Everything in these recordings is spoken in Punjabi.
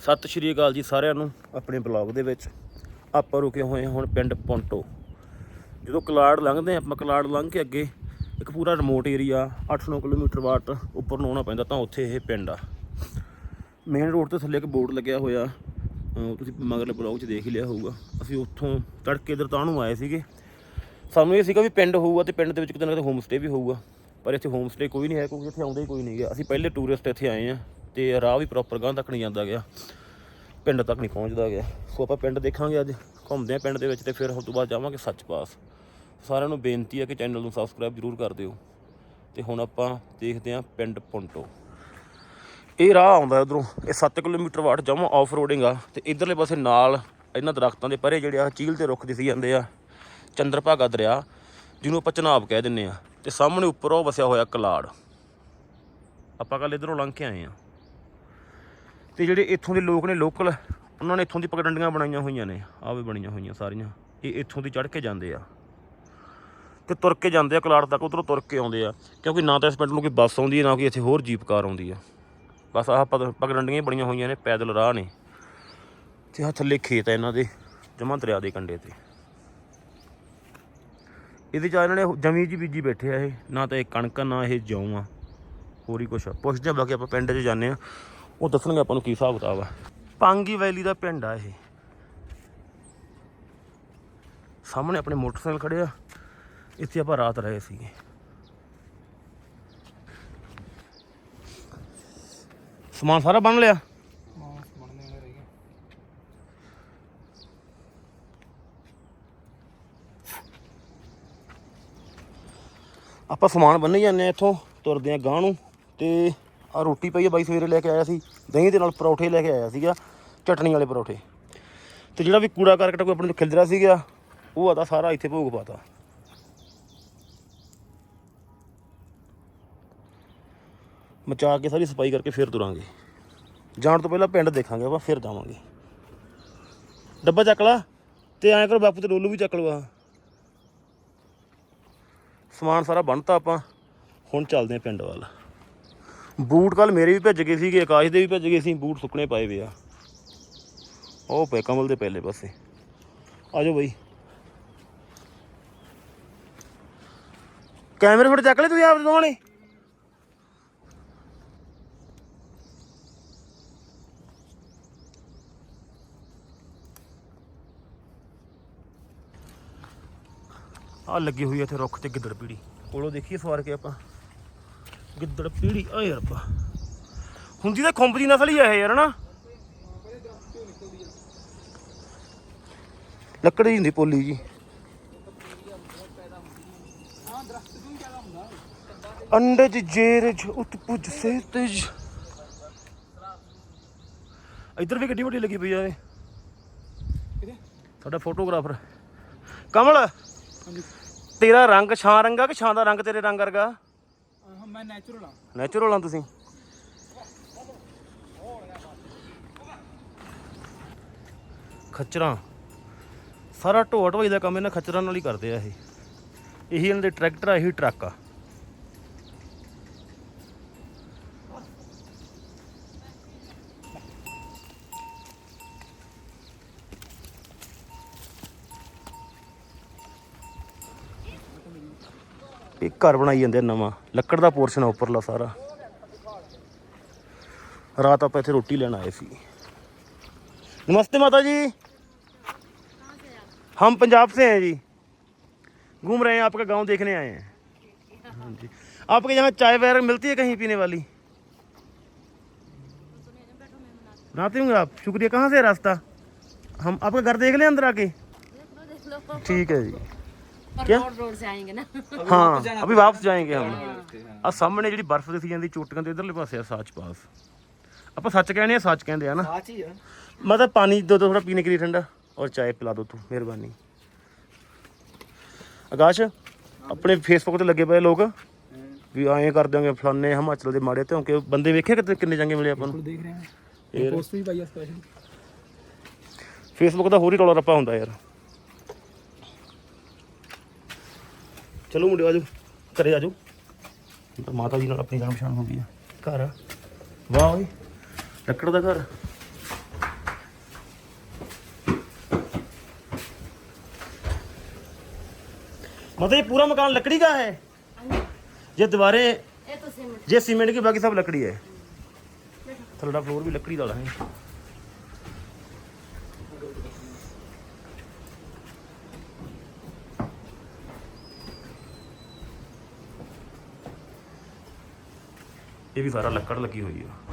ਸਤਿ ਸ਼੍ਰੀ ਅਕਾਲ ਜੀ ਸਾਰਿਆਂ ਨੂੰ ਆਪਣੇ ਬਲੌਗ ਦੇ ਵਿੱਚ। ਆਪਾਂ ਰੁਕੇ ਹੋਏ ਹਾਂ ਹੁਣ ਪਿੰਡ ਪੌਂਟੋ। ਜਦੋਂ ਕਲਾੜ ਲੰਘਦੇ ਹਾਂ, ਆਪਾਂ ਕਲਾੜ ਲੰਘ ਕੇ ਅੱਗੇ ਇੱਕ ਪੂਰਾ ਰਿਮੋਟ ਏਰੀਆ 8-9 ਕਿਲੋਮੀਟਰ ਬਾਅਦ ਉੱਪਰ ਨੂੰ ਆਉਣਾ ਪੈਂਦਾ ਤਾਂ ਉੱਥੇ ਇਹ ਪਿੰਡ ਆ। ਮੇਨ ਰੋਡ ਤੇ ਥੱਲੇ ਇੱਕ ਬੋਰਡ ਲੱਗਿਆ ਹੋਇਆ। ਤੁਸੀਂ ਮਗਰਲੇ ਬਲੌਗ 'ਚ ਦੇਖ ਹੀ ਲਿਆ ਹੋਊਗਾ। ਅਸੀਂ ਉੱਥੋਂ ਤੜਕੇ ਦਰਤਾਂ ਨੂੰ ਆਏ ਸੀਗੇ। ਸਾਨੂੰ ਇਹ ਸੀਗਾ ਵੀ ਪਿੰਡ ਹੋਊਗਾ ਤੇ ਪਿੰਡ ਦੇ ਵਿੱਚ ਕਿਤੇ ਨਾ ਕਿਤੇ ਹੋਮ ਸਟੇ ਵੀ ਹੋਊਗਾ। ਪਰ ਇੱਥੇ ਹੋਮ ਸਟੇ ਕੋਈ ਨਹੀਂ ਹੈ ਕਿਉਂਕਿ ਇੱਥੇ ਆਉਂਦਾ ਹੀ ਕੋਈ ਨਹੀਂ ਗਿਆ ਅਸੀਂ ਪਹਿਲੇ ਟੂਰਿਸਟ ਇੱਥੇ ਆਏ ਆ ਤੇ ਰਾਹ ਵੀ ਪ੍ਰੋਪਰ ਗਾਂ ਤੱਕ ਨਹੀਂ ਜਾਂਦਾ ਗਿਆ। ਪਿੰਡ ਤੱਕ ਨਹੀਂ ਪਹੁੰਚਦਾ ਗਿਆ। ਸੋ ਆਪਾਂ ਪਿੰਡ ਦੇਖਾਂਗੇ ਅੱਜ। ਘੁੰਮਦੇ ਆ ਪਿੰਡ ਦੇ ਵਿੱਚ ਤੇ ਫਿਰ ਉਸ ਤੋਂ ਬਾਅਦ ਜਾਵਾਂਗੇ ਸੱਚ ਪਾਸ। ਸਾਰਿਆਂ ਨੂੰ ਬੇਨਤੀ ਹੈ ਕਿ ਚੈਨਲ ਨੂੰ ਸਬਸਕ੍ਰਾਈਬ ਜ਼ਰੂਰ ਕਰ ਦਿਓ। ਤੇ ਹੁਣ ਆਪਾਂ ਦੇਖਦੇ ਆ ਪਿੰਡ ਪੁੰਟੋ। ਇਹ ਰਾਹ ਆਉਂਦਾ ਉਧਰੋਂ। ਇਹ 7 ਕਿਲੋਮੀਟਰ ਵਾਟ ਜਮਾ ਆਫ ਰੋਡਿੰਗ ਆ। ਤੇ ਇਧਰਲੇ ਪਾਸੇ ਨਾਲ ਇਹਨਾਂ ਦਰਖਤਾਂ ਦੇ ਪਰੇ ਜਿਹੜੇ ਆ, ਚੀਲ ਤੇ ਰੁੱਖ ਦਿਸੀ ਜਾਂਦੇ ਆ। ਚੰਦਰਭਾਗਾ ਦਰਿਆ, ਜਿਹਨੂੰ ਆਪਾਂ ਚਨਾਬ ਕਹਿ ਦਿੰਨੇ ਆ। ਤੇ ਸਾਹਮਣੇ ਉੱਪਰ ਉਹ ਵਸਿਆ ਹੋਇਆ ਕਲਾੜ। ਆਪਾਂ ਕੱਲ ਇਧਰੋਂ ਲੰਘ ਕੇ ਆਏ ਆ ਤੇ ਜਿਹੜੇ ਇੱਥੋਂ ਦੇ ਲੋਕ ਨੇ ਲੋਕਲ ਉਹਨਾਂ ਨੇ ਇੱਥੋਂ ਦੀ ਪਗਡੰਡੀਆਂ ਬਣਾਈਆਂ ਹੋਈਆਂ ਨੇ। ਆਹ ਵੀ ਬਣੀਆਂ ਹੋਈਆਂ ਸਾਰੀਆਂ। ਇਹ ਇੱਥੋਂ ਦੀ ਚੜ੍ਹ ਕੇ ਜਾਂਦੇ ਆ। ਤੇ ਤੁਰ ਕੇ ਜਾਂਦੇ ਆ ਕਲਾੜ ਤੱਕ ਉਧਰੋਂ ਤੁਰ ਕੇ ਆਉਂਦੇ ਆ। ਕਿਉਂਕਿ ਨਾ ਤਾਂ ਇਸ ਪਿੰਡ ਨੂੰ ਕੋਈ ਬੱਸ ਆਉਂਦੀ ਹੈ ਨਾ ਕੋਈ ਇੱਥੇ ਹੋਰ ਜੀਪ ਕਾਰ ਆਉਂਦੀ ਆ। ਬਸ ਆਹ ਪਗ- ਪਗਡੰਡੀਆਂ ਹੀ ਬਣੀਆਂ ਹੋਈਆਂ ਨੇ ਪੈਦਲ ਰਾਹ ਨੇ। ਤੇ ਆਹ ਥੱਲੇ ਖੇਤ ਆ ਇਹਨਾਂ ਦੇ ਜਮਾਂ ਦਰਿਆ ਦੇ ਕੰਢੇ ਤੇ। ਇਹਦੇ ਚ ਇਹਨਾਂ ਨੇ ਜਮੀ ਜੀ ਬੀਜੀ ਬੈਠੇ ਆ ਇਹ। ਨਾ ਤਾਂ ਇਹ ਕਣਕ ਆ, ਨਾ ਇਹ ਜੌਂ ਆ। ਹੋਰ ਹੀ ਕੁਛ ਆ। ਪੁੱਛਦੇ ਆ ਬਾਕੀ ਆਪਾਂ ਪਿੰਡ 'ਚ ਜਾਂਦੇ ਆ। ਉਹ ਦੱਸਣਗੇ ਆਪਾਂ ਨੂੰ ਕੀ ਹਿਸਾਬ ਕਿਤਾਬ ਆ। ਪਾਂਗੀ ਵੈਲੀ ਦਾ ਪਿੰਡ ਆ ਇਹ। ਸਾਹਮਣੇ ਆਪਣੇ ਮੋਟਰਸਾਈਕਲ ਖੜੇ ਆ। ਇੱਥੇ ਆਪਾਂ ਰਾਤ ਰਹੇ ਸੀਗੇ। ਸਮਾਨ ਸਾਰਾ ਬਣ ਲਿਆ? ਆਪਾਂ ਸਮਾਨ ਬੰਨੀ ਜਾਂਦੇ ਆ ਇੱਥੋਂ, ਤੁਰਦੇ ਆ ਗਾਂ ਨੂੰ ਤੇ ਆ ਰੋਟੀ ਪਈ ਆ, ਬਾਈ ਸਵੇਰੇ ਲੈ ਕੇ ਆਇਆ ਸੀ। ਦਹੀਂ ਦੇ ਨਾਲ ਪਰੌਠੇ ਲੈ ਕੇ ਆਇਆ ਸੀਗਾ ਚਟਣੀ ਵਾਲੇ ਪਰੌਠੇ। ਤੇ ਜਿਹੜਾ ਵੀ ਕੂੜਾ ਕਰਕਟ ਕੋਈ ਆਪਣੇ ਤੋਂ ਖਿਲਦਰਾ ਸੀਗਾ, ਉਹ ਆਦਾ ਸਾਰਾ ਇੱਥੇ ਭੋਗ ਪਾਤਾ। ਮਚਾ ਕੇ ਸਾਰੀ ਸਫ਼ਾਈ ਕਰਕੇ ਫਿਰ ਤੁਰਾਂਗੇ। ਜਾਣ ਤੋਂ ਪਹਿਲਾਂ ਪਿੰਡ ਦੇਖਾਂਗੇ, ਆਪਾਂ ਫਿਰ ਜਾਵਾਂਗੇ। ਡੱਬਾ ਚੱਕ ਲਾ, ਤੇ ਐਂ ਕਰੋ ਬਾਪੂ ਤੇ ਡੋਲੂ ਵੀ ਚੱਕ ਲਵਾ ਸਮਾਨ ਸਾਰਾ ਬੰਨਤਾ ਆਪਾਂ, ਹੁਣ ਚੱਲਦੇ ਆਂ ਪਿੰਡ ਵੱਲ। ਬੂਟ ਕੱਲ ਮੇਰੇ ਵੀ ਭਿੱਜ ਗਏ ਸੀਗੇ, ਆਕਾਸ਼ ਦੇ ਵੀ ਭਿੱਜ ਗਏ ਸੀ, ਬੂਟ ਸੁੱਕਣੇ ਪਏ ਵੇ ਆ। ਉਹ ਪਏ ਕਮਲ ਦੇ ਪਹਿਲੇ ਪਾਸੇ। ਆ ਜਾਓ ਬਈ। ਕੈਮਰੇ ਫੋਟੋ ਚੱਕ ਲੈ ਤੁਸੀਂ ਆਪ ਦੋਵਾਂ ਨੇ ਆ ਲੱਗੀ ਹੋਈ ਇੱਥੇ ਰੁੱਖ ਤੇ ਗਿੱਦੜ ਪੀੜੀ। ਕੋਲੋਂ ਦੇਖੀਏ ਸਵਾਰ ਕੇ ਆਪਾਂ। ਗਿੱਦੜ ਪੀੜੀ ਆ ਯਾਰ ਹੁੰਦੀ ਤਾਂ ਖੁੰਬ ਦੀ ਨਸਲ ਹੀ ਆ ਇਹ ਯਾਰ ਨਾ। ਲੱਕੜੀ ਹੁੰਦੀ ਪੋਲੀ ਜੀ। ਅੰਡਜ ਜੇਰਜ, ਉਤਪੁਜ ਸੇ ਤੇਜ ਇੱਧਰ ਵੀ ਗੱਡੀ ਵੱਡੀ ਲੱਗੀ ਪਈ ਆ ਇਹ। ਸਾਡਾ ਫੋਟੋਗ੍ਰਾਫਰ। ਕਮਲ, ਤੇਰਾ ਰੰਗ ਛਾਂ ਰੰਗਾ ਕਿ ਛਾਂ ਦਾ ਰੰਗ ਤੇਰੇ ਰੰਗ ਵਰਗਾ? ਮੈਂ ਨੈਚੁਰਲ ਆ। ਨੈਚੁਰਲ ਆ ਤੁਸੀਂ? ਖੱਚਰਾਂ। ਸਾਰਾ ਢੋਆ ਢੋਈ ਦਾ ਕੰਮ ਇਹਨਾਂ ਖੱਚਰਾਂ ਨਾਲ ਹੀ ਕਰਦੇ ਆ ਇਹ। ਇਹੀ ਇਹਨਾਂ ਦੇ ਟਰੈਕਟਰ ਆ, ਇਹੀ ਟਰੱਕ ਆ। ਇਹ ਘਰ ਬਣਾਈ ਜਾਂਦੇ ਆ ਨਵਾਂ ਲੱਕੜ ਦਾ ਪੋਰਸ਼ਨ ਆ ਉੱਪਰਲਾ ਸਾਰਾ ਰਾਤ ਆਪਾਂ ਇੱਥੇ ਰੋਟੀ ਲੈਣ ਆਏ ਸੀ नमस्ते माता जी हम पंजाब से हैं जी घूम रहे हैं आपका गांव देखने आए हैं हाँ जी आपके यहाँ चाय वगैरह मिलती है कहीं पीने वाली बनाते होंगे आप शुक्रिया कहाँ से है रास्ता हम आपका घर देख लें अंदर आके ठीक है जी पर रोड रोड से आएंगे ना हाँ अभी वापस जाएंगे हम ਆ ਸਾਹਮਣੇ ਜਿਹੜੀ ਬਰਫ਼ ਦਿਖੀ ਜਾਂਦੀ ਚੋਟੀਆਂ ਤੇ ਇਧਰਲੇ ਪਾਸੇ ਆ ਸੱਚ ਪਾਸ ਆਪਾਂ ਸੱਚ ਕਹਿੰਦੇ ਆ ਸੱਚ ਕਹਿੰਦੇ ਆ ਨਾ ਆ ਚੀ ਆ मतलब पानी दो दो थोड़ा पीने के लिए ठंडा और चाय पिला दो तू मेहरबानी ਆਕਾਸ਼ ਆਪਣੇ ਫੇਸਬੁੱਕ ਤੇ ਲੱਗੇ ਪਏ ਲੋਕ ਵੀ ਐਂ ਕਰ ਦਿਆਂਗੇ ਫਲਾਨੇ ਹਿਮਾਚਲ ਦੇ ਮਾੜੇ ਧੌਂਕੇ ਬੰਦੇ ਵੇਖੇ ਕਿਤੇ ਕਿੰਨੇ ਚੰਗੇ ਮਿਲੇ ਆਪਾਂ ਨੂੰ ਦੇਖ ਰਹੇ ਹਾਂ ਇਹ ਪੋਸਟ ਵੀ ਪਾਈ ਆ ਸਪੈਸ਼ਲ ਫੇਸਬੁੱਕ ਦਾ ਹੋਰ ਹੀ ਰੌਲਾ ਰੱਪਾ ਹੁੰਦਾ ਯਾਰ ਚਲੋ ਮੁੰਡਿਓ ਆਜੋ ਘਰੇ ਆਜੋ ਤਾਂ ਮਾਤਾ ਜੀ ਨਾਲ ਆਪਣੀ ਜਾਣ ਪਛਾਣ ਹੋ ਗਈ ਆ ਘਰ ਆ ਵਾਹ ਓਏ ਲੱਕੜ ਦਾ ਘਰ मतलब ये पूरा मकान लकड़ी का है ये दीवारें तो ये सीमेंट की बाकी सब लकड़ी है थलड़ा फ्लोर भी लकड़ी वाला है ਇਹ ਵੀ ਸਾਰਾ ਲੱਕੜ ਲੱਗੀ ਹੋਈ ਆ।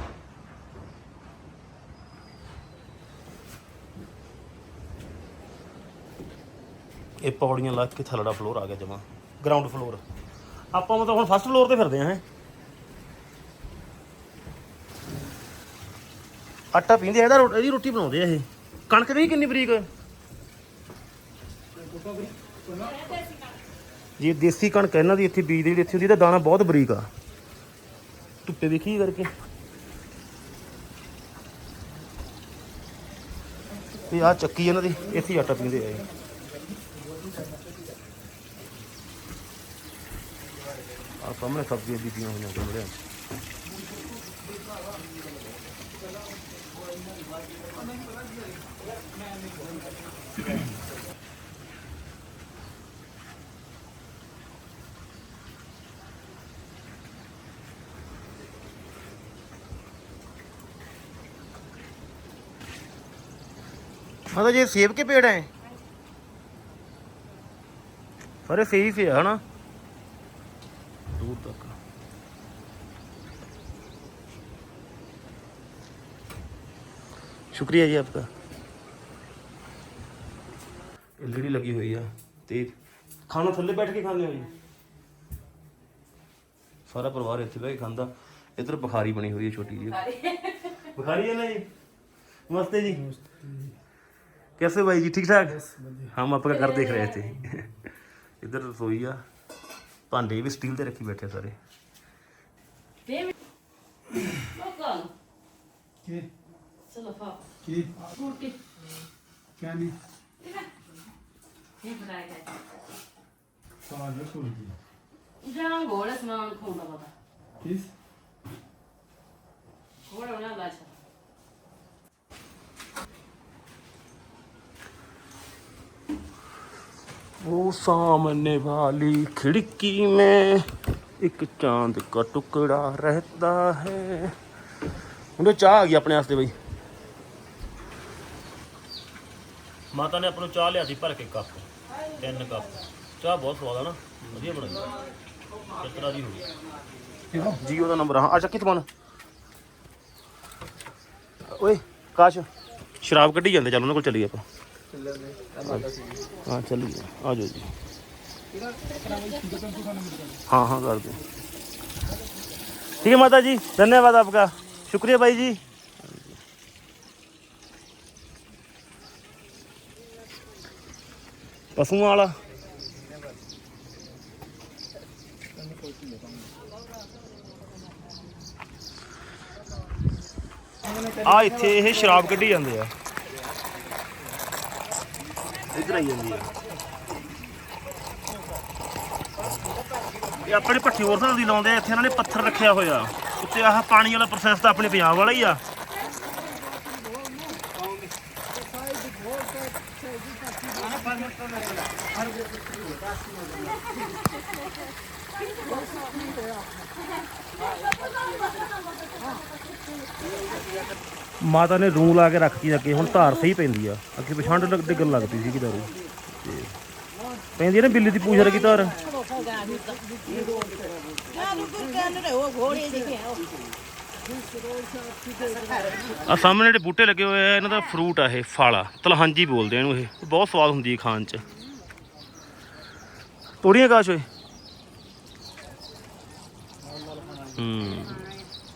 ਇਹ ਪੌੜੀਆਂ ਲੱਗ ਕੇ ਥੱਲੜਾ ਫਲੋਰ ਆ ਗਿਆ ਜਮਾ। ਗਰਾਊਂਡ ਫਲੋਰ ਆਪਾਂ ਮਤਲਬ ਹੁਣ ਫਸਟ ਫਲੋਰ ਤੇ ਫਿਰਦੇ ਆਂ ਹੈਂ ਆਟਾ ਪੀਂਦੇ ਆ, ਇਹਦਾ ਰੋ- ਇਹਦੀ ਰੋਟੀ ਬਣਾਉਂਦੇ ਆ ਇਹ। ਕਣਕ ਦੀ ਕਿੰਨੀ ਬਰੀਕ? ਜੀ, ਦੇਸੀ ਕਣਕ ਇਹਨਾਂ ਦੀ ਇੱਥੇ ਬੀਜ ਦੀ ਇੱਥੇ ਹੁੰਦੀ, ਇਹਦਾ ਦਾਣਾ ਬਹੁਤ ਬਰੀਕ ਆ। ਧੁੱਪੇ ਵੇਖੀ ਕਰਕੇ। ਇਹ ਆ ਚੱਕੀ ਇਹਨਾਂ ਦੀ, ਇੱਥੇ ਆਟਾ ਪੀਂਦੇ ਆ ਇਹ। ਆ ਸਾਹਮਣੇ ਸਬਜ਼ੀਆਂ ਬੀਜੀਆਂ ਹੋਈਆਂ ਗਮਲਿਆਂ 'ਚ। मतलब ये सेब के पेड़ हैं अरे सही से है ना दूर तक शुक्रिया जी आपका एलईडी लगी हुई है ਤੇ ਖਾਣਾ ਥੱਲੇ ਬੈਠ ਕੇ ਖਾਂਦੇ ਹੋ ਜੀ ਸਾਰਾ ਪਰਿਵਾਰ ਇੱਥੇ ਬਹਿ ਕੇ ਖਾਂਦਾ ਇਧਰ ਬੁਖਾਰੀ ਬਣੀ ਹੋਈ ਹੈ ਛੋਟੀ ਜੀ ਬੁਖਾਰੀ ਹੈ ਨਾ ਜੀ नमस्ते जी कैसे भाई जी ठीक ठाक हम आपका घर देख रहे थे। इधर रसोई आ भांडे भी स्टील दे रखी बैठे सारे। घोड़ा समान पता किस? घोड़ा बना वो सामने वाली खिड़की में एक चांद का टुकड़ा रहता है ਉਹਨੇ ਚਾਹ ਆ ਗਈ ਆਪਣੇ ਵਾਸਤੇ ਬਈ ਮਾਤਾ ਨੇ ਆਪਾਂ ਨੂੰ ਚਾਹ ਲਿਆਦੀ ਭਰ ਕੇ ਕੱਪ ਤਿੰਨ ਕੱਪ ਚਾਹ ਬਹੁਤ ਸਵਾਦ ਆ ਨਾ ਵਧੀਆ ਬਣਾਈ ਕਿਸ ਤਰ੍ਹਾਂ ਦੀ ਹੋਈ ਜੀ ਉਹਦਾ ਨੰਬਰ ਹਾਂ ਅੱਛਾ ਕਿੱਥੇ ਬਣ ਓਏ ਕਾਸ਼ ਸ਼ਰਾਬ ਕੱਢੀ ਜਾਂਦੇ ਚੱਲ ਉਹਨਾਂ ਕੋਲ ਚੱਲੀਏ ਆਪਾਂ हाँ चलिए आ जाओ जी हाँ हाँ कर दो ठीक है माता जी धन्यवाद आपका शुक्रिया भाई जी पशुओं वाला ਆ ਇੱਥੇ ਇਹ ਸ਼ਰਾਬ ਕੱਢੀ ਜਾਂਦੇ ਆ ਇੱਧਰ ਆਈ ਜਾਂਦੀ ਹੈ ਇਹ ਆਪਣੇ ਭੱਠੀ ਹੋਰ ਤਰ੍ਹਾਂ ਦੀ ਲਾਉਂਦੇ ਆ, ਇੱਥੇ ਇਹਨਾਂ ਨੇ ਪੱਥਰ ਰੱਖਿਆ ਹੋਇਆ। ਉੱਤੇ ਆਹ ਪਾਣੀ ਵਾਲਾ ਪ੍ਰੋਸੈਸ ਤਾਂ ਆਪਣੇ ਪੰਜਾਬ ਵਾਲਾ ਹੀ ਆ। ਮਾਤਾ ਨੇ ਰੂੰ ਲਾ ਕੇ ਰੱਖੀ ਅੱਗੇ, ਹੁਣ ਧਾਰ ਸਹੀ ਪੈਂਦੀ ਆ। ਅੱਗੇ ਪਛਾਣ ਲੱਗ ਡਿੱਗਣ ਲੱਗਦੀ ਸੀਗੀ ਦਾਰੂ ਤੇ ਪੈਂਦੀ ਆ ਨਾ ਬਿੱਲੀ ਦੀ ਪੂਛ ਰਗੀ ਧਾਰ। ਆ ਸਾਹਮਣੇ ਜਿਹੜੇ ਬੂਟੇ ਲੱਗੇ ਹੋਏ ਆ, ਇਹਨਾਂ ਦਾ ਫਰੂਟ ਆ ਇਹ, ਫਲ ਆ। ਤਲਹਾਂਜੀ ਬੋਲਦੇ ਆ ਇਹਨੂੰ ਇਹ। ਇਹ ਬਹੁਤ ਸਵਾਦ ਹੁੰਦੀ ਹੈ ਖਾਣ ਚ। ਤੋੜੀਆਂ ਕਾਸ਼ ਓਏ? ਹੂੰ।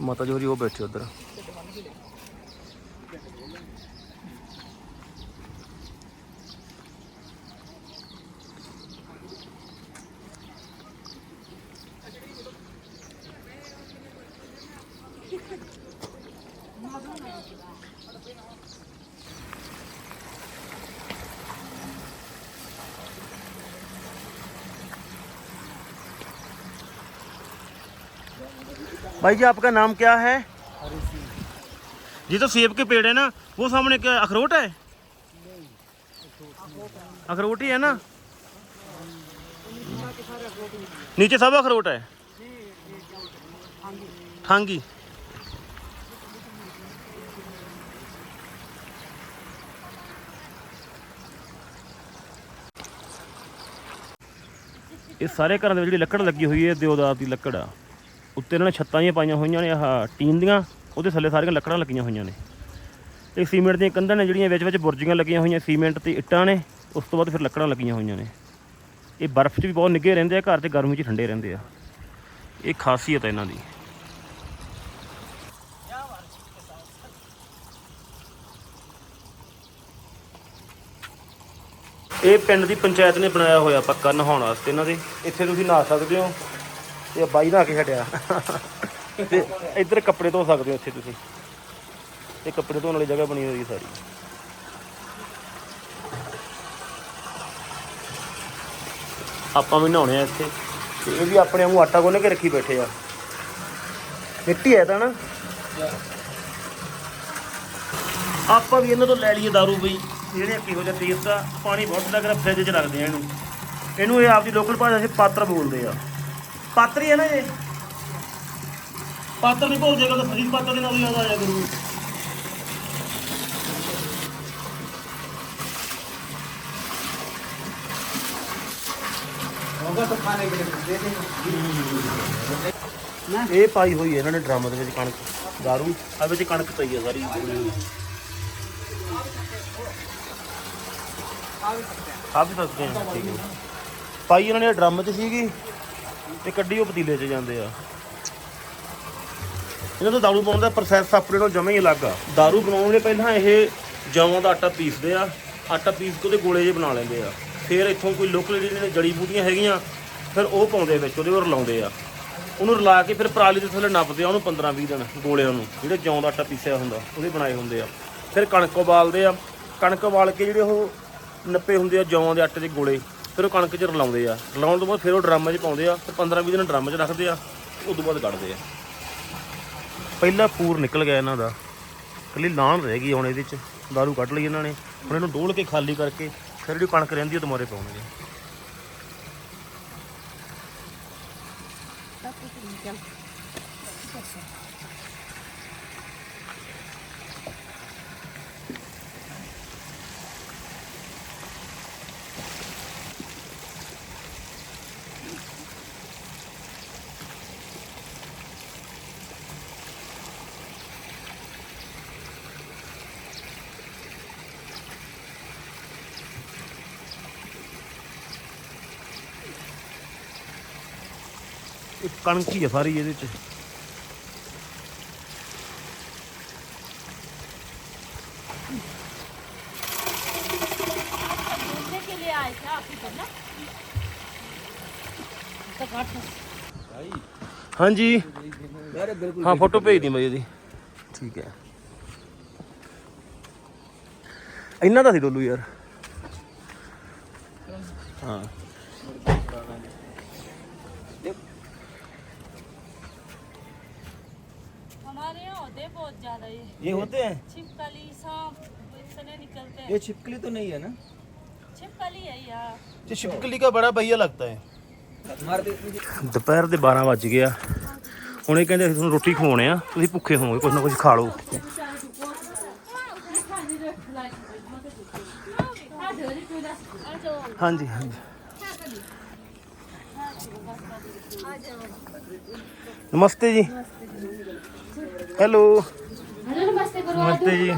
ਮਾਤਾ ਜੋਰੀ ਉਹ ਬੈਠੇ ਉਧਰ। भाई जी आपका नाम क्या है ये तो सेब के पेड़ है ना वो सामने क्या अखरोट है अखरोट ही है ना नीचे सब अखरोट है ਠਾਂਗੀ ਇਹ ਸਾਰੇ ਘਰਾਂ ਦੇ ਵਿੱਚ ਜਿਹੜੀ ਲੱਕੜ ਲੱਗੀ ਹੋਈ ਹੈ ਦਿਓਦਾਰ ਦੀ ਲੱਕੜ ਆ ਉੱਤੇ ਇਹਨਾਂ ਨੇ ਛੱਤਾਂ ਜਿਹੀਆਂ ਪਾਈਆਂ ਹੋਈਆਂ ਨੇ, ਆਹ ਟੀਨ ਦੀਆਂ, ਉਹਦੇ ਥੱਲੇ ਸਾਰੀਆਂ ਲੱਕੜਾਂ ਲੱਗੀਆਂ ਹੋਈਆਂ ਨੇ। ਇਹ ਸੀਮੈਂਟ ਦੀਆਂ ਕੰਧਾਂ ਨੇ ਜਿਹੜੀਆਂ ਵਿੱਚ ਵਿੱਚ ਬੁਰਜੀਆਂ ਲੱਗੀਆਂ ਹੋਈਆਂ, ਸੀਮੈਂਟ ਤੇ ਇੱਟਾਂ ਨੇ, ਉਸ ਤੋਂ ਬਾਅਦ ਫਿਰ ਲੱਕੜਾਂ ਲੱਗੀਆਂ ਹੋਈਆਂ ਨੇ। ਇਹ ਬਰਫ਼ 'ਚ ਵੀ ਬਹੁਤ ਨਿੱਘੇ ਰਹਿੰਦੇ ਆ, ਘਰ ਤੇ ਗਰਮੀ 'ਚ ਠੰਡੇ ਰਹਿੰਦੇ ਆ। ਇਹ ਖਾਸੀਅਤ ਹੈ ਇਹਨਾਂ ਦੀ। ਇਹ ਪਿੰਡ ਦੀ ਪੰਚਾਇਤ ਨੇ ਬਣਾਇਆ ਹੋਇਆ ਪੱਕਾ ਨਹਾਉਣ ਵਾਸਤੇ ਇਹਨਾਂ ਦੇ। ਇੱਥੇ ਤੁਸੀਂ ਨਹਾ ਸਕਦੇ ਹੋ। ਇਹ ਬਾਈ ਨਹਾ ਕੇ ਹਟਿਆ ਤੇ ਇੱਧਰ ਕੱਪੜੇ ਧੋ ਸਕਦੇ ਹੋ ਇੱਥੇ ਤੁਸੀਂ। ਇਹ ਕੱਪੜੇ ਧੋਣ ਵਾਲੀ ਜਗ੍ਹਾ ਬਣੀ ਹੋਈ ਹੈ ਸਾਰੀ। ਆਪਾਂ ਵੀ ਨਹਾਉਣੇ ਆ ਇੱਥੇ। ਤੇ ਇਹ ਵੀ ਆਪਣੇ ਵਾਂਗੂ ਆਟਾ ਗੁੰਨ ਕੇ ਰੱਖੀ ਬੈਠੇ ਆ। ਮਿੱਟੀ ਹੈ ਤਾਂ ਨਾ? ਆਪਾਂ ਵੀ ਇਹਨਾਂ ਤੋਂ ਲੈ ਲਈਏ दारू ਬਈ। ਜਿਹੜੇ ਕਿਹੋ ਜਿਹਾ ਟੇਸਟ ਆ ਪਾਣੀ ਬਹੁਤ ਲੱਗ ਰਿਹਾ ਫ੍ਰਿਜ 'ਚ ਰੱਖਦੇ ਆ ਇਹਨੂੰ। ਇਹਨੂੰ ਇਹ ਆਪਦੀ ਲੋਕਲ ਭਾਸ਼ਾ 'ਚ ਪਾਤਰ ਬੋਲਦੇ ਆ। ਪਾਤਰੀ ਹੈ ਨਾ ਇਹ। ਪਾਤਰ ਨਹੀਂ ਭੁੱਲ ਜਾਏਗਾ ਤਾਂ ਸਰੀਰ ਪਾਤਰ ਦੇ ਨਾਲ ਯਾਦ ਆ ਕਰੂ ਇਹ ਪਾਈ ਹੋਈ ਹੈ ਇਹਨਾਂ ਨੇ ਡਰਮ ਦੇ ਵਿੱਚ ਕਣਕ ਦਾਰੂ। ਆ ਵਿੱਚ ਕਣਕ ਪਈ ਹੈ ਸਾਰੀ। ਆ ਵੀ ਸਕਦੇ ਆ ਪਾਈ ਇਹਨਾਂ ਨੇ ਡਰਮ 'ਚ ਸੀਗੀ। ਤੇ ਕੱਢੀ ਉਹ ਪਤੀਲੇ 'ਚ ਜਾਂਦੇ ਆ। ਇਹਨਾਂ ਦਾ ਦਾਰੂ ਪਾਉਣ ਦਾ ਪ੍ਰੋਸੈਸ ਆਪਣੇ ਨਾਲੋਂ ਜਮਾ ਹੀ ਅਲੱਗ ਆ। ਦਾਰੂ ਬਣਾਉਣ ਲਈ ਪਹਿਲਾਂ ਇਹ ਜਵਾਂ ਦਾ ਆਟਾ ਪੀਸਦੇ ਆ, ਆਟਾ ਪੀਸ ਕੇ ਉਹਦੇ ਗੋਲੇ ਜਿਹੇ ਬਣਾ ਲੈਂਦੇ ਆ। ਫਿਰ ਇੱਥੋਂ ਕੋਈ ਲੋਕਲ ਜਿਹੜੀਆਂ ਜੜੀ ਬੂਟੀਆਂ ਹੈਗੀਆਂ, ਫਿਰ ਉਹ ਪਾਉਂਦੇ ਵਿੱਚ, ਉਹਦੇ ਉੱਪਰ ਲਾਉਂਦੇ ਆ। ਉਹਨੂੰ ਰਲਾ ਕੇ ਫਿਰ ਪਰਾਲੀ ਦੇ ਥੱਲੇ ਨੱਪਦੇ ਆ ਉਹਨੂੰ 15 20 ਦਿਨ ਗੋਲਿਆਂ ਨੂੰ, ਜਿਹੜੇ ਜੌਂ ਦਾ ਆਟਾ ਪੀਸਿਆ ਹੁੰਦਾ, ਉਹਦੇ ਬਣਾਏ ਹੁੰਦੇ ਆ। ਫਿਰ ਕਣਕ ਉਬਾਲਦੇ ਆ। ਕਣਕ ਉਬਾਲ ਕੇ ਜਿਹੜੇ ਉਹ ਨੱਪੇ ਹੁੰਦੇ ਆ ਜੌਂ ਦੇ ਆਟੇ ਦੇ ਗੋਲੇ ਫਿਰ ਉਹ ਕਣਕ 'ਚ ਰਲਾਉਂਦੇ ਆ। ਰਲਾਉਣ ਤੋਂ ਬਾਅਦ ਫਿਰ ਉਹ ਡਰਮ 'ਚ ਪਾਉਂਦੇ ਆ ਫਿਰ 15 20 ਦਿਨ ਡਰਮ 'ਚ ਰੱਖਦੇ ਆ ਉਸ ਤੋਂ ਬਾਅਦ ਕੱਢਦੇ ਆ। ਪਹਿਲਾ ਪੂਰ ਨਿਕਲ ਗਿਆ ਇਹਨਾਂ ਦਾ। ਕੱਲੀ ਲਾਣ ਰਹਿ ਗਈ ਹੁਣ ਇਹਦੇ 'ਚ, ਦਾਰੂ ਕੱਢ ਲਈ ਇਹਨਾਂ ਨੇ। ਹੁਣ ਇਹਨੂੰ ਡੋਲ ਕੇ ਖਾਲੀ ਕਰਕੇ ਫਿਰ ਜਿਹੜੀ ਕਣਕ ਰਹਿੰਦੀ ਉਹ ਦੁਬਾਰੇ ਪਾਉਣਗੇ। ਇਹ ਕਣਕ ਹੀ ਆ ਸਾਰੀ ਇਹਦੇ ਚ। ਹਾਂਜੀ। ਹਾਂ ਫੋਟੋ ਭੇਜ ਦੀ ਮੈਂ ਇਹਦੀ। ਠੀਕ ਹੈ। ਇੰਨਾ ਦਾ ਸੀ ਡੋਲੂ ਯਾਰ। ਹਾਂ। ये ये होते हैं छिपकली सांप इतने निकलते हैं ये छिपकली तो नहीं है ना छिपकली है यार ਤੇ ਸ਼ਿਪਕਲੀ ਦਾ ਬੜਾ ਬਈਆ ਲੱਗਦਾ ਹੈ मार देती ਦੁਪਹਿਰ ਦੇ 12 ਵੱਜ ਗਏ ਆ ਹੁਣ ਇਹ ਕਹਿੰਦੇ ਅਸੀਂ ਤੁਹਾਨੂੰ ਰੋਟੀ ਖਵਾਉਣੇ ਆ ਤੁਸੀਂ ਭੁੱਖੇ ਹੋਵੋਗੇ ਕੁਝ ਨਾ ਕੁਝ ਖਾ ਲਓ ਹਾਂਜੀ ਹਾਂਜੀ ਨਮਸਤੇ ਜੀ ਹੈਲੋ हेलो नमस्ते जी।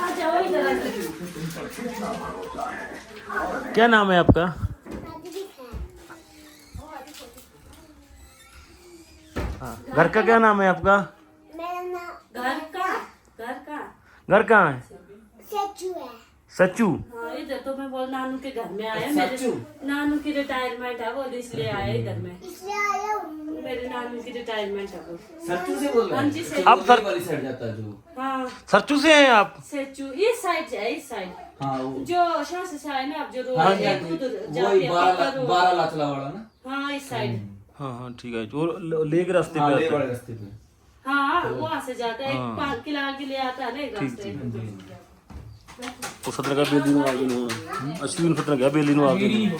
आ जाओ इधर आ क्या नाम है आपका? हाँ, घर का क्या नाम है आपका? घर का घर का घर कहाँ है? सच्चू। हाँ इधर तो मैं बोल नानू के घर में आया मेरे नानू की रिटायरमेंट है बोल इसलिए आया इधर में। मेरे नानू की रिटायरमेंट है वो। सरचू से बोल रहे हाँ हैं जी, से- तो आप उधर सर- वाली साइड जाता है जो हाँ सरचू से हैं आप सेचू इस साइड है इस साइड हाँ वो जो शाह से आए ना आप जो रोड हाँ है जी, हाँ एक जी। उधर वही जाती है बारह पक्का ला- रोड। बारह लाचला वाला ना हाँ इस साइड हाँ हाँ ठीक है जो ल- ले के रास्ते हाँ पे ले आते वाले हैं। रास्ते पे हाँ वहाँ से जाता है हाँ। एक पाँच किला के लिए आता है ना एक रास्ते ਉਹ ਸੱਤਰ ਗਿਆ ਬੇਲੀ ਨੂੰ ਆ ਗਈ ਨੂੰ ਅਸ਼ਵੀ ਨੂੰ ਸੱਤਰ ਗਿਆ ਬੇਲੀ ਨੂੰ ਆ ਗਈ ਨੂੰ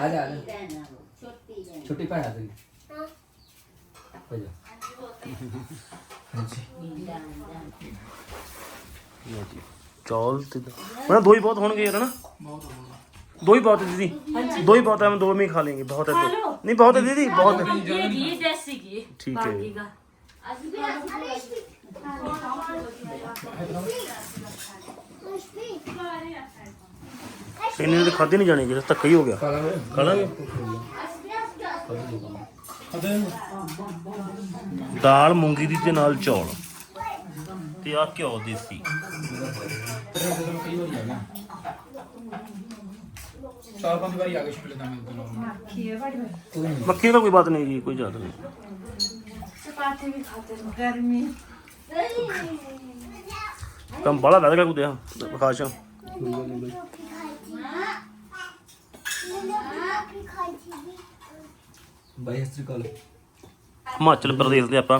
आजा आजा छुट्टी पर आ गई हो जाओ ਚੌਲ ਤੇ ਮੈਂ ਦੋ ਹੀ ਬਹੁਤ दो ही बहुत है दीदी दो ही बहुत है हम दो में खा लेंगे बहुत है दो नहीं बहुत है दीदी बहुत है ठीक है बाकी का इन्हें तो खाते नहीं जाने जैसे धक्का ही हो गया खा लेंगे ਦਾਲ ਮੂੰਗੀ ਦੀ ਤੇ ਨਾਲ ਚੌਲ ਤੇ ਆ ਘਿਓ ਦੇਸੀ ਚਾਰ ਪੰਜ ਵਾਰੀ ਆ ਕੇ ਛਿਪਲੇ ਦਾ ਮੈਂ ਉਦੋਂ मक्खी का कोई बात नहीं जी कोई ज्यादा नहीं चपाती भी खाते हैं कम बड़ा वैदा कर दिया खाशा भाई सत श्रीकाल ਹਿਮਾਚਲ ਪ੍ਰਦੇਸ਼ ਦੇ ਆਪਾਂ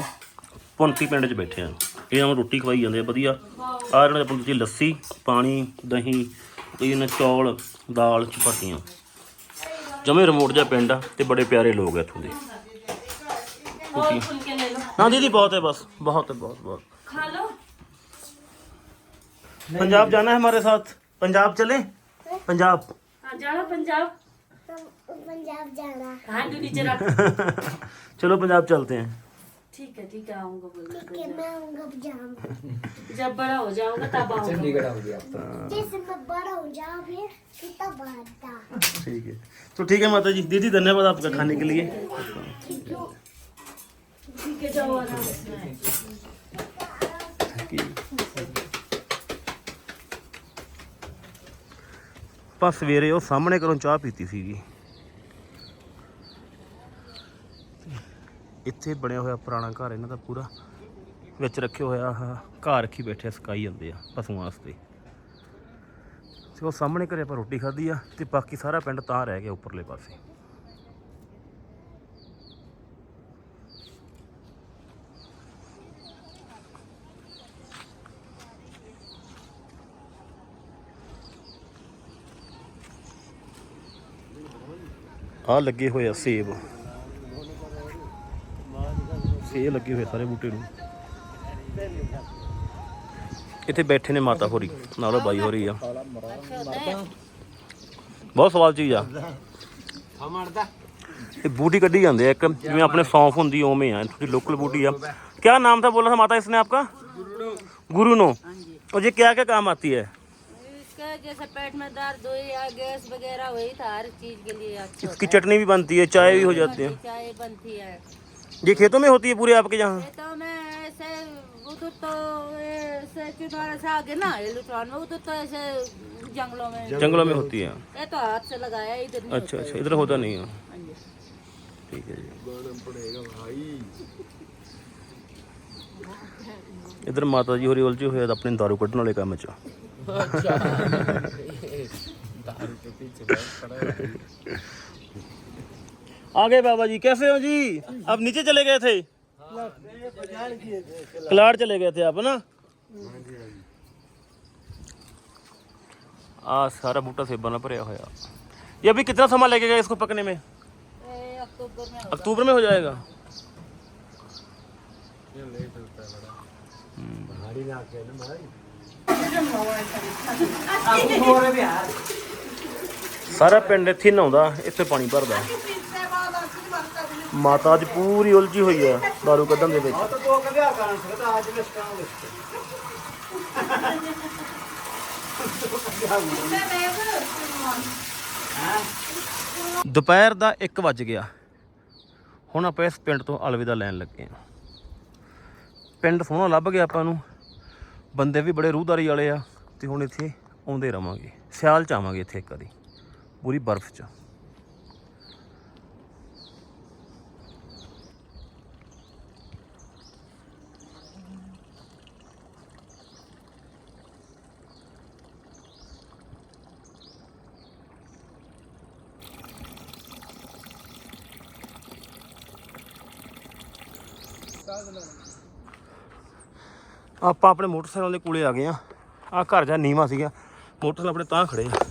ਪੁੰਤੀ ਪਿੰਡ 'ਚ ਬੈਠੇ ਆ ਇਹ ਨੂੰ ਰੋਟੀ ਖਵਾਈ ਜਾਂਦੇ ਆ ਵਧੀਆ ਆ ਇਹਨਾਂ ਦੇ ਆਪਾਂ ਤੁਸੀਂ ਲੱਸੀ ਪਾਣੀ ਦਹੀਂ ਤੇ ਇਹਨਾਂ ਚੌਲ ਦਾਲ ਚਪਾਤੀਆਂ ਜਮੇ ਰਿਮੋਟ ਜਿਹਾ ਪਿੰਡ ਆ ਤੇ ਬੜੇ ਪਿਆਰੇ ਲੋਕ ਆ ਇੱਥੋਂ ਦੇ और फुलके ले लो हाँ दीदी बहुत है बस बहुत है बहुत बहुत खा लो पंजाब जाना है हमारे साथ पंजाब चले पंजाब हाँ जाना पंजाब पंजाब जाना रख चलो पंजाब चलते हैं। ठीक है ठीक है आऊँगा बोलना कि मैं आऊँगा पंजाब। जब बड़ा हो जाऊँगा तब आऊँगा। चंडीगढ़ आ आप तो। जैसे मैं बड़ा हो तब आता। ठीक है। तो ठीक है माता जी दीदी धन्यवाद आपका खाने के लिए। ठीक है जाओ आराम से। ਆਪਾਂ ਸਵੇਰੇ ਉਹ ਸਾਹਮਣੇ ਘਰੋਂ ਚਾਹ ਪੀਤੀ ਸੀਗੀ। ਇੱਥੇ ਬਣਿਆ ਹੋਇਆ ਪੁਰਾਣਾ ਘਰ, ਇਹਨਾਂ ਦਾ ਪੂਰਾ ਵਿੱਚ ਰੱਖਿਆ ਹੋਇਆ ਆਹ ਘਰ ਰੱਖੀ ਬੈਠੇ ਸਕਾਈ ਜਾਂਦੇ ਆ ਪਸ਼ੂਆਂ ਵਾਸਤੇ। ਤੇ ਉਹ ਸਾਹਮਣੇ ਘਰੇ ਆਪਾਂ ਰੋਟੀ ਖਾਧੀ ਆ ਤੇ ਬਾਕੀ ਸਾਰਾ ਪਿੰਡ ਤਾਂ ਰਹਿ ਗਿਆ ਉੱਪਰਲੇ ਪਾਸੇ। ਆ ਲੱਗੇ ਹੋਏ ਆ ਸੇਬ ਸੇਬ ਲੱਗੇ ਹੋਏ ਸਾਰੇ ਬੂਟੇ ਨੂੰ ਇੱਥੇ ਬੈਠੇ ਨੇ ਮਾਤਾ ਹੋਰੀ ਨਾਲ ਬਾਈ ਹੋਰੀ ਆ ਬਹੁਤ ਸਵਾਲ ਚੀਜ਼ ਆ ਇਹ ਬੂਟੀ ਕੱਢੀ ਜਾਂਦੇ ਆ ਇੱਕ ਜਿਵੇਂ ਆਪਣੇ ਸੌਂਫ ਹੁੰਦੀ ਉਵੇਂ ਆ ਥੋੜੀ ਲੋਕਲ ਬੂਟੀ ਆ क्या नाम था बोला था माता इसने आपका गुरु नो और ये क्या क्या काम आती है इसका जैसे पेट में दर्द हुई या गैस वगैरह हुई था हर चीज के लिए अच्छा इसकी चटनी भी बनती है चाय भी हो जाती है चाय बनती है ये खेतों में होती है पूरे आपके यहाँ ये तो मैं ऐसे उधर तो ऐसे चितवाड़ा से आगे ना ये लुटवान में उधर तो ऐसे जंगलों में जंगलों में होती है ये तो हाथ से लगाया इधर नहीं अच्छा अच्छा इधर होता नहीं है हाँ जी। ठीक है जी ਇਧਰ ਮਾਤਾ ਜੀ ਹੋਰੀ ਉਲਝੇ ਹੋਏ ਆ ਆਪਣੇ ਦਾਰੂ ਕੱਢਣ ਵਾਲੇ ਕੰਮ 'ਚ आगे बाबा जी कैसे हो जी? अब नीचे चले गए थे? क्लाट चले गए थे आप ना? आ सारा बूटा सेबा ना भरया होया ये अभी कितना समय लगेगा इसको पकने में? अक्टूबर में में हो जाएगा। ये लेट होता है बड़ा भारी ना ना भाई ਸਾਰਾ ਪਿੰਡ ਇੱਥੇ ਹੀ ਨਹਾਉਂਦਾ ਇੱਥੇ ਪਾਣੀ ਭਰਦਾ। ਮਾਤਾ ਦੀ ਪੂਰੀ ਉਲਝੀ ਹੋਈ ਆ ਦਾਰੂ ਕੱਢਣ ਦੇ ਵਿੱਚ। ਅੱਜ ਦੁਪਹਿਰ ਦਾ 1 ਵੱਜ ਗਿਆ। ਹੁਣ ਆਪਾਂ ਇਸ ਪਿੰਡ ਤੋਂ ਅਲਵਿਦਾ ਲੈਣ ਲੱਗੇ ਆ ਪਿੰਡ ਸੋਹਣਾ ਲੱਭ ਗਿਆ ਆਪਾਂ ਨੂੰ। ਬੰਦੇ ਵੀ ਬੜੇ ਰੂਹਦਾਰੀ ਵਾਲੇ ਆ ਤੇ ਹੁਣ ਇੱਥੇ ਆਉਂਦੇ ਰਵਾਂਗੇ। ਸਿਆਲ ਚ ਆਵਾਂਗੇ ਇੱਥੇ ਇੱਕ ਵਾਰੀ ਪੂਰੀ ਬਰਫ਼ ਚ। ਆਪਾਂ ਆਪਣੇ ਮੋਟਰਸਾਈਕਲ ਦੇ ਕੋਲੇ ਆ ਗਏ ਆ। ਆ ਘਰ ਜਾ ਨੀਵਾ ਸੀਗਾ। ਮੋਟਰਸਾਈਕਲ ਆਪਣੇ ਤਾਂ ਖੜੇ ਆ।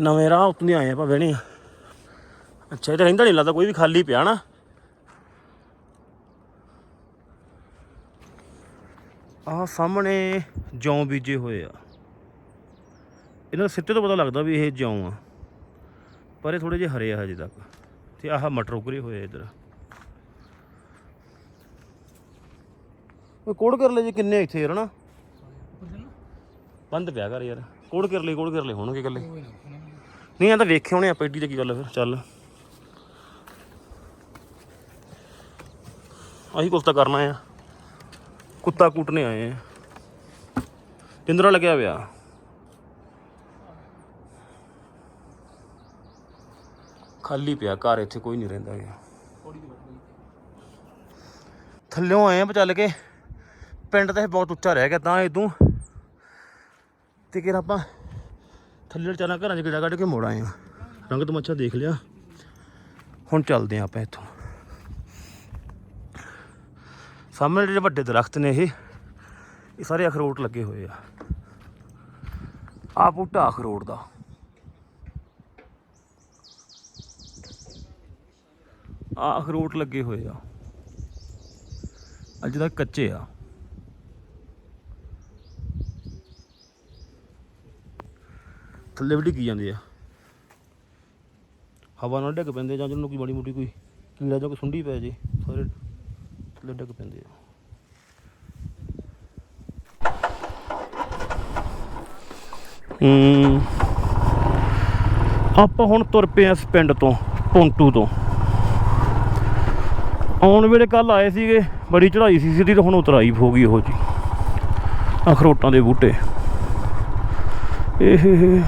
ਨਵੇਂ ਰਾਹ ਉਤਨੇ ਆਏ ਆਪਾਂ ਬਹਿਣੇ ਅੱਛਾ, ਇਹ ਤਾਂ ਰਹਿੰਦਾ ਨਹੀਂ ਲੱਗਦਾ ਕੋਈ ਵੀ ਖਾਲੀ ਪਿਆ ਨਾ। ਆਹ ਸਾਹਮਣੇ ਜੌਂ ਬੀਜੇ ਹੋਏ ਆ। ਇਹਨਾਂ ਦੇ ਸਿੱਟੇ ਤੋਂ ਪਤਾ ਲੱਗਦਾ ਵੀ ਇਹ ਜੌਂ ਆ। ਪਰ ਇਹ ਥੋੜੇ ਜਿਹੇ ਹਰੇ ਆ ਹਜੇ ਤੱਕ। ਤੇ ਆਹ ਮਟਰ ਉਗਰੇ ਹੋਏ ਆ ਇੱਧਰ। ਓਏ ਕੋੜ ਕਰ ਲੈ ਜੇ ਕਿੰਨੇ ਇੱਥੇ ਯਾਰ ਬੰਦ ਪਿਆ ਕਰ ਯਾਰ। ਕੋੜ ਕਰ ਲਈ ਕੋੜ ਕਰ ਲਈ ਹੋਣਗੇ ਇਕੱਲੇ। ਨਹੀਂ ਆ ਤਾਂ ਵੇਖੇ ਹੋਣੇ ਆਪਾਂ ਏਡੀ ਤੇ ਕੀ ਗੱਲ ਫਿਰ ਚੱਲ। ਆਹੀ ਕੁਛ ਤਾਂ ਕਰਨਾ ਆ। ਕੁੱਤਾ ਕੁੱਟਨੇ ਆਏ ਆ। ਪਿੰਦਰਾ ਲੱਗਿਆ ਪਿਆ। ਖਾਲੀ ਪਿਆ ਘਰ ਇੱਥੇ ਕੋਈ ਨਹੀਂ ਰਹਿੰਦਾ ਗਿਆ ਥੱਲਿਓਂ ਆਏ ਆ ਚੱਲ ਕੇ। ਪਿੰਡ ਤਾਂ ਇਹ ਬਹੁਤ ਉੱਚਾ ਰਹਿ ਗਿਆ, ਤਾਂ ਇਦੋਂ ਤੇ ਕਿਰ ਆਪਾਂ ਥੱਲੇ ਚਾਰਾਂ ਘਰਾਂ 'ਚ ਗੇੜਾ ਕੱਢ ਕੇ ਮੋੜ ਆਏ ਆ ਰੰਗ ਤੋਂ ਤਮਾਸ਼ਾ ਦੇਖ ਲਿਆ। ਹੁਣ ਚੱਲਦੇ ਆ ਆਪਾਂ ਇੱਥੋਂ। ਸਾਹਮਣੇ ਜਿਹੜੇ ਵੱਡੇ ਦਰਖਤ ਨੇ ਇਹ ਇਹ ਸਾਰੇ ਅਖਰੋਟ ਲੱਗੇ ਹੋਏ ਆ। ਆ ਬੂਟਾ ਅਖਰੋਟ ਦਾ। ਆ ਅਖਰੋਟ ਲੱਗੇ ਹੋਏ ਆ। ਅੱਜ ਤੱਕ ਕੱਚੇ ਆ। ਥੱਲੇ ਵੀ ਡਿੱਗੀ ਜਾਂਦੇ ਆ। ਹਵਾ ਨਾਲ ਡਿੱਗ ਪੈਂਦੇ ਜਾਂ ਜਿਹਨੂੰ ਕੋਈ ਮਾੜੀ ਮੋਟੀ ਕੋਈ ਕੀੜਾ ਜਾਂ ਕੋਈ ਸੁੰਡੀ ਪੈ ਜੇ, ਸਾਰੇ ਥੱਲੇ ਡਿੱਗ ਪੈਂਦੇ ਆ। ਆਪਾਂ ਹੁਣ ਤੁਰ ਪਏ ਆ ਇਸ ਪਿੰਡ ਤੋਂ, ਪੌਂਟੂ ਤੋਂ। ਆਉਣ ਵੇਲੇ ਕੱਲ ਆਏ ਸੀਗੇ, ਬੜੀ ਚੜਾਈ ਸੀ ਸਿੱਧੀ ਤੇ ਹੁਣ ਉਤਰਾਈ ਹੋ ਗਈ ਉਹ ਜੀ। ਅਖਰੋਟਾਂ ਦੇ ਬੂਟੇ। ਇਹ।